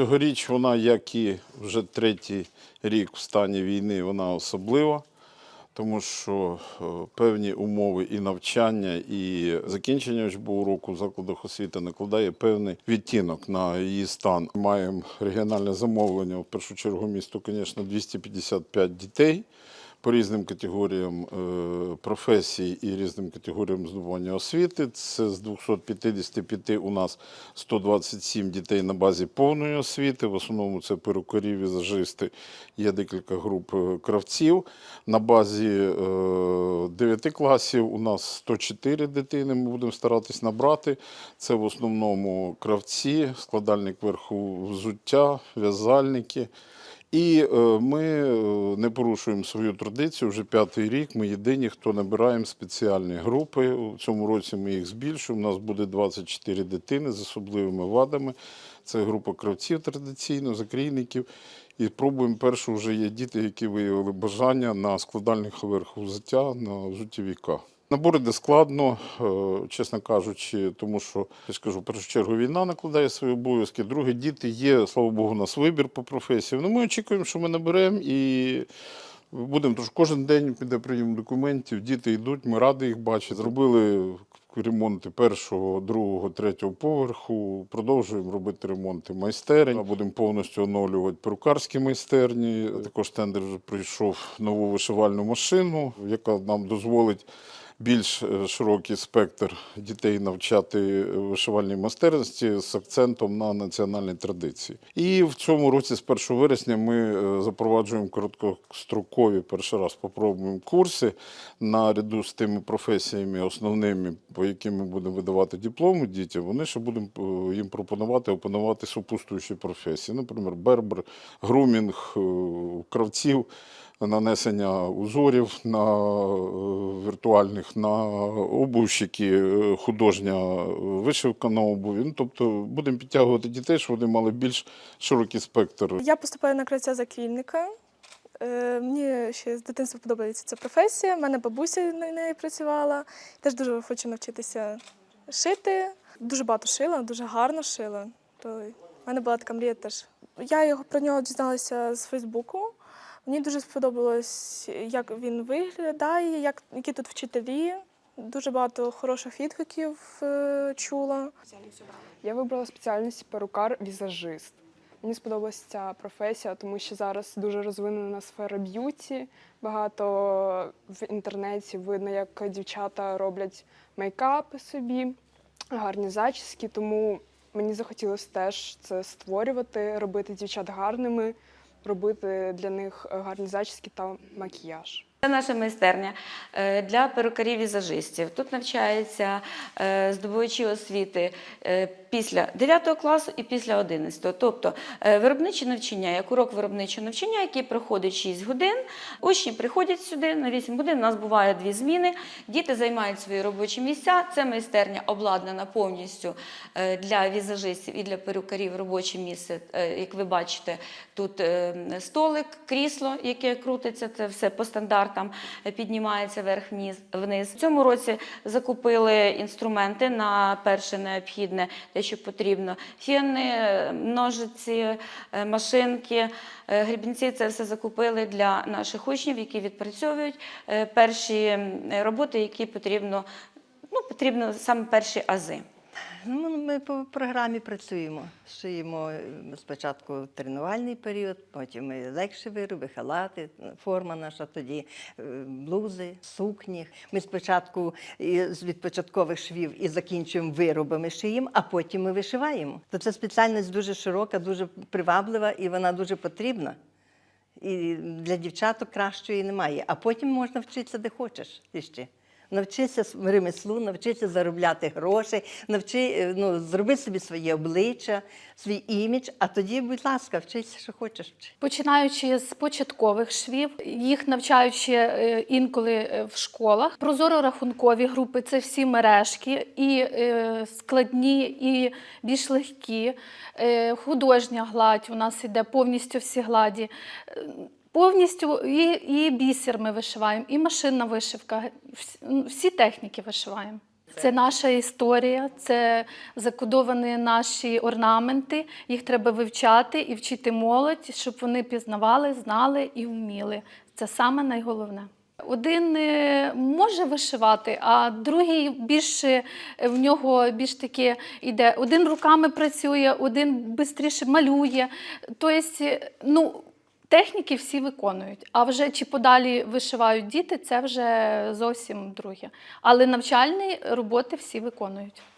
Цьогоріч вона, як і вже третій рік в стані війни, вона особлива, тому що е, певні умови і навчання, і закінчення учбового року в закладах освіти накладає певний відтінок на її стан. Маємо регіональне замовлення, в першу чергу місто, звісно, 255 дітей по різним категоріям е, професій і різним категоріям здобування освіти. Це з 255 у нас 127 дітей на базі повної освіти. В основному це перукарі, візажисти, є декілька груп е, кравців. На базі е, 9 класів у нас 104 дитини. Ми будемо старатись набрати. Це в основному кравці, складальник верху взуття, в'язальники. І е, ми е, не порушуємо свою традицію. Вже п'ятий рік. Ми єдині, хто набираємо спеціальні групи. У цьому році ми їх збільшуємо. У нас буде 24 дитини з особливими вадами. Це група кравців традиційно, закрійників. І пробуємо першу вже є діти, які виявили бажання на складальних верху взуття на взуттєвіка. Набор іде складно, е, чесно кажучи, тому що я ж кажу, в першу чергу війна накладає свої обов'язки. Друге, діти є, слава Богу, у нас вибір по професії. Ну, ми очікуємо, що ми наберемо і будемо. Тож кожен день піде прийом документів. Діти йдуть, ми раді їх бачити. Зробили ремонти першого, другого, третього поверху. Продовжуємо робити ремонти майстерень. Будемо повністю оновлювати перукарські майстерні. Також тендер вже прийшов нову вишивальну машину, яка нам дозволить більш е, широкий спектр дітей навчати вишивальній майстерності з акцентом на національні традиції. І в цьому році, з 1 вересня, ми е, запроваджуємо короткострокові перший раз попробуємо курси наряду з тими професіями основними, по яким ми будемо видавати дипломи дітям. Вони ще будемо е, їм пропонувати опанувати супутствуючі професії, наприклад, бербер, грумінг, е, кравців нанесення узорів на е, віртуальних, на обувщики, е, художня вишивка на обуві. Ну, тобто будемо підтягувати дітей, щоб вони мали більш широкий спектр. Я поступаю на кравця закрільника. Е, Мені ще з дитинства подобається ця професія. У мене бабуся на неї працювала. Теж дуже хочу навчитися шити. Дуже багато шила, дуже гарно шила. В мене була така мрія теж. Я його про нього дізналася з Фейсбуку. Мені дуже сподобалось, як він виглядає, як, які тут вчителі. Дуже багато хороших відгуків е, чула. Я вибрала спеціальність перукар-візажист. Мені сподобалася ця професія, тому що зараз дуже розвинена сфера б'юті. Багато в інтернеті видно, як дівчата роблять мейкапи собі, гарні зачіски. Тому мені захотілося теж це створювати, робити дівчат гарними, робити для них гарні зачіски та макіяж. Це наша майстерня е, для перукарів-візажистів. Тут навчаються е, здобувачі освіти е, після 9 класу і після 11. Тобто виробниче навчання, як урок виробничого навчання, який проходить 6 годин. Учні приходять сюди на 8 годин. У нас буває дві зміни. Діти займають свої робочі місця. Це майстерня обладнана повністю для візажистів і для перукарів робоче місце. Як ви бачите, тут столик, крісло, яке крутиться, це все по стандартам е, піднімається вверх-вниз. вниз. В цьому році закупили інструменти на перше необхідне, те, що потрібно. Фіни, ножиці, е, машинки, е, грібінці це все закупили для наших учнів, які відпрацьовують е, перші роботи, які потрібно, ну, потрібно саме перші ази. Ну, ми по програмі працюємо. Шиємо е, спочатку тренувальний період, потім ми легші вироби, халати, форма наша тоді, е, блузи, сукні. Ми спочатку з від початкових швів і закінчуємо виробами шиємо, а потім ми вишиваємо. То ця спеціальність дуже широка, дуже приваблива і вона дуже потрібна. І для дівчаток кращої немає. А потім можна вчитися де хочеш іще. Навчитися с- ремеслу, навчитися заробляти гроші, навчи, е, ну, зроби собі своє обличчя, свій імідж, а тоді, будь ласка, вчися, що хочеш. Починаючи з початкових швів, їх навчаючи е, інколи е, в школах. Прозоро-рахункові групи це всі мережки, і складні, і більш легкі. Художня гладь у нас іде повністю всі гладі. Е, Повністю і, і бісер ми вишиваємо, і машинна вишивка. Всі, всі техніки вишиваємо. Це наша історія, це закодовані наші орнаменти. Їх треба вивчати і вчити молодь, щоб вони пізнавали, знали і вміли. Це саме найголовне. Один е, може вишивати, а другий більше е, в нього більш таке йде. Один руками працює, один швидше малює. Тобто, ну, техніки всі виконують. А вже чи подалі вишивають діти, це вже зовсім друге. Але навчальні роботи всі виконують.